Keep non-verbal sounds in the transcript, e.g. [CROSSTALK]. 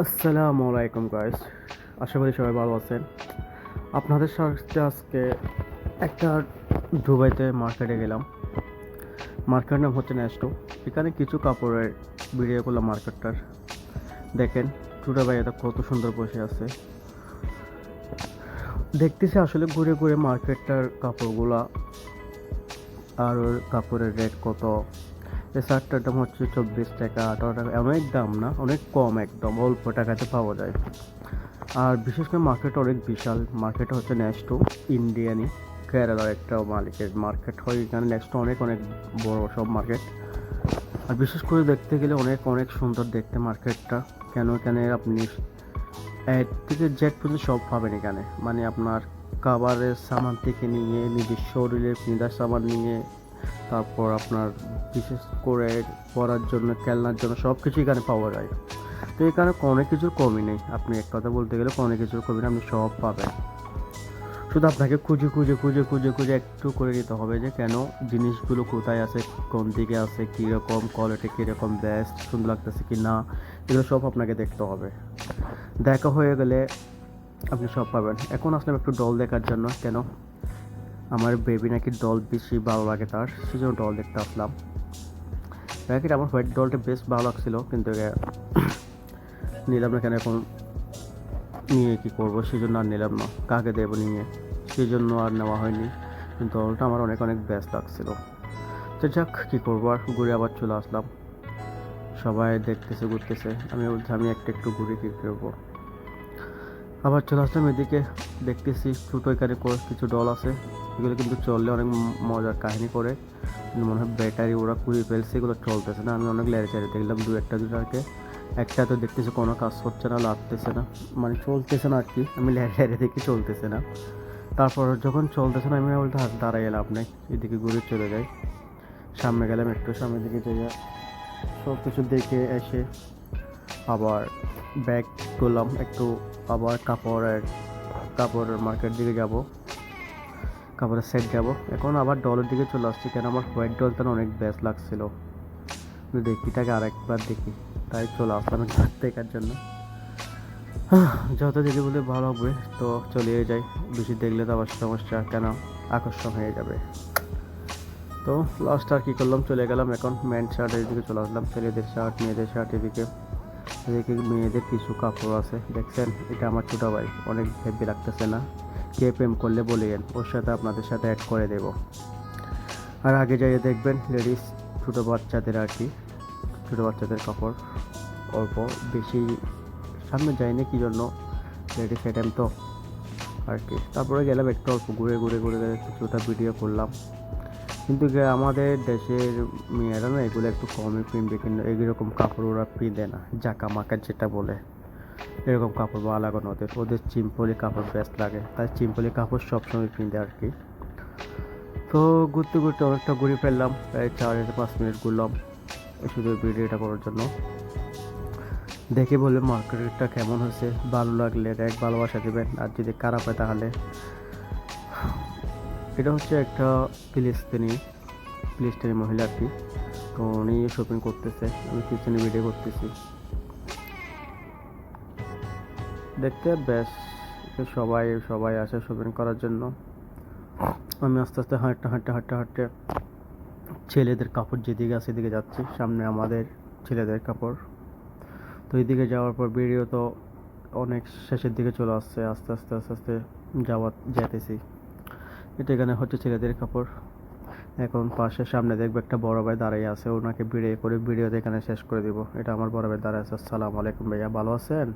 আসসালামু আলাইকুম গাইস আশা করি সবাই ভালো আছেন। আপনাদের সাথে আজকে একটা দুবাইতে মার্কেটে গেলাম। মার্কেট নাম হচ্ছে নেস্টো এখানে কিছু কাপড়ের ভিডিও করলাম মার্কেটটার দেখেন টুটা ভাই এটা কত সুন্দর বসে আছে। দেখতেছি আসলে ঘুরে ঘুরে মার্কেটটার কাপড়গুলা, আর কাপড়ের রেট কত। এই শার্টটার দাম হচ্ছে চব্বিশ টাকা, আঠারো টাকা। অনেক দাম না? অনেক কম একদম, অল্প টাকাতে পাওয়া যায়। আর বিশেষ করে মার্কেট অনেক বিশাল। মার্কেট হচ্ছে নেক্সটো ইন্ডিয়ানি কেরালার একটা মালিকের মার্কেট হয় এখানে নেক্সট অনেক অনেক বড় সব মার্কেট আর বিশেষ করে দেখতে গেলে অনেক অনেক সুন্দর দেখতে মার্কেটটা কেন এখানে আপনি এক থেকে জেট পর্যন্ত সব পাবেন এখানে। মানে আপনার খাবারের সামান থেকে নিয়ে নিজের শরীরের পিঁধার সামান নিয়ে তারপর আপনার বিশেষ করে পড়ার জন্য, খেলনার জন্য সব কিছু এখানে পাওয়া যায়। তো এখানে কোনো কিছুর কমই নেই। আপনি এক কথা বলতে গেলে কোনো কিছুর কমই নেই, আপনি সব পাবেন। শুধু আপনাকে খুঁজে খুঁজে খুঁজে খুঁজে খুঁজে একটু করে নিতে হবে যে কেন জিনিসগুলো কোথায় আছে, কোন দিকে আছে, কীরকম কোয়ালিটি কীরকম বেস্ট সুন্দর লাগতেছে কি না এগুলো সব আপনাকে দেখতে হবে। দেখা হয়ে গেলে আপনি সব পাবেন। এখন আসলাম একটু ডল দেখার জন্য। কেন? আমার বেবি নাকি ডল বেশি ভালো লাগে তার সেই জন্য ডল দেখতে আসলাম। নাকি আমার হোয়াইট ডলটা বেশ ভালো লাগছিল, কিন্তু [COUGHS] নিলাম না কেন এখন? নিয়ে কী করব? সেই জন্য আর নিলাম না। কাকে দেবো নিয়ে? সেই জন্য আর নেওয়া হয়নি। কিন্তু ডলটা আমার অনেক অনেক বেস্ট লাগছিল। তো যাক, কী করব আর? ঘুরে আবার চলে আসলাম। সবাই দেখতেছে, ঘুরতেছে। আমি বলছি আমি একটা একটু ঘুরে কী করব? আবার চলে আসলাম এদিকে। দেখতেছি ছোটো এখানে করে কিছু ডল আছে। এগুলো কিন্তু চললে অনেক মজার কাহিনী করে। মনে হয় ব্যাটারি ওরা কুড়িয়ে ফেলছে, এগুলো চলতেছে না। আমি অনেক লেড়ে দেখলাম দু একটা দুটাকে একটা তো দেখতেছি কোনো কাজ হচ্ছে না, লাগতেছে না। মানে চলতেছে না আর কি। আমি লেড়ে দেখি চলতেছে না। তারপর যখন চলতেছে না, আমি বলতে হাত দাঁড়াই এলাম নাই। এদিকে ঘুরে চলে যাই। সামনে গেলাম একটু, সামনের দিকে যাই। সব কিছু দেখে এসে আবার ব্যাগ করলাম একটু আবার কাপড়ের কাপড়ের মার্কেট দিকে যাব। কাপড়ের সেট যাব। এখন আবার ডলের দিকে চলে আসছি, কেন আমার হোয়াইট ডলটা অনেক বেস্ট লাগছিল। কিন্তু দেখিটাকে আরেকবার দেখি। তাই চলে আসলাম একটু দেখার জন্য। যত দেখি বলে ভালো হবে, তো চলে যাই। বেশি দেখলে তো আবার সমস্যা, কেন? আকর্ষণ হয়ে যাবে। তো লাস্ট আর কী করলাম, চলে গেলাম এখন ম্যান্ট শার্টের দিকে চলে আসলাম। ছেলেদের শার্ট মেয়েদের শার্ট এদিকে এদিকে। মেয়েদের কিছু কাপড় আছে, দেখছেন? এটা আমার ছোটো ভাই, অনেক হেভি লাগতেছে না? কে প্রেম করলে বলিয়েন, ওর সাথে আপনাদের সাথে অ্যাড করে দেব। আর আগে যাইয়ে দেখবেন লেডিস ছোটো বাচ্চাদের আর কি, ছোটো বাচ্চাদের কাপড়, অল্প, বেশি, সামনে যায়নি কি জন্য? লেডিস আইটেম তো, আর কি। তারপরে গেলাম একটু অল্প, ঘুরে ঘুরে ঘুরে, কিছুটা ভিডিও করলাম। কিন্তু আমাদের দেশের মেয়েরা না এগুলো একটু কমই কিনবে কিন্তু এইরকম কাপড় ওরা পিঁধে না, জাকা মাকা যেটা বলে, এরকম কাপড় ভালো লাগে ওদের ওদের চিম্পলি কাপড় বেস্ট লাগে, তাই চিম্পলি কাপড় সবসময় পিঁধে আর কি। তো ঘুরতে ঘুরতে অনেকটা ঘুরে ফেললাম, প্রায় চার পাঁচ মিনিট ঘুরলাম শুধু ভিডিওটা করার জন্য। দেখে বলবে মার্কেটটা কেমন হয়েছে, ভালো লাগলে এক ভালোবাসা দেবেন, আর যদি খারাপ হয় তাহলে এটা হচ্ছে একটা ফিলিস্তিনি ফিলিস্তিনি মহিলা আর কি তো উনি শপিং করতেছে, আমি পিছনে ভিডিও করতেছি। দেখতে তো সবাই সবাই আসে শপিং করার জন্য। আমি আস্তে আস্তে হাঁটতে হাঁটতে হাঁটতে হাঁটতে ছেলেদের কাপড় যেদিকে আছে সেদিকে যাচ্ছি, সামনে আমাদের ছেলেদের কাপড়। তো এইদিকে যাওয়ার পর ভিডিও তো অনেক শেষের দিকে চলে আসছে, আস্তে আস্তে আস্তে আস্তে যাওয়া যেতেছি। এটা এখানে হচ্ছে ছেলেদের কাপড়। এখন পাশে সামনে দেখবে একটা বড় ভাই দাঁড়িয়ে আছে, ওনাকে ভিডিও করে ভিডিওতে এখানে শেষ করে দিব। এটা আমার বড় ভাই দাঁড়িয়ে আছে। আসসালামু আলাইকুম ভাইয়া, ভালো আছেন?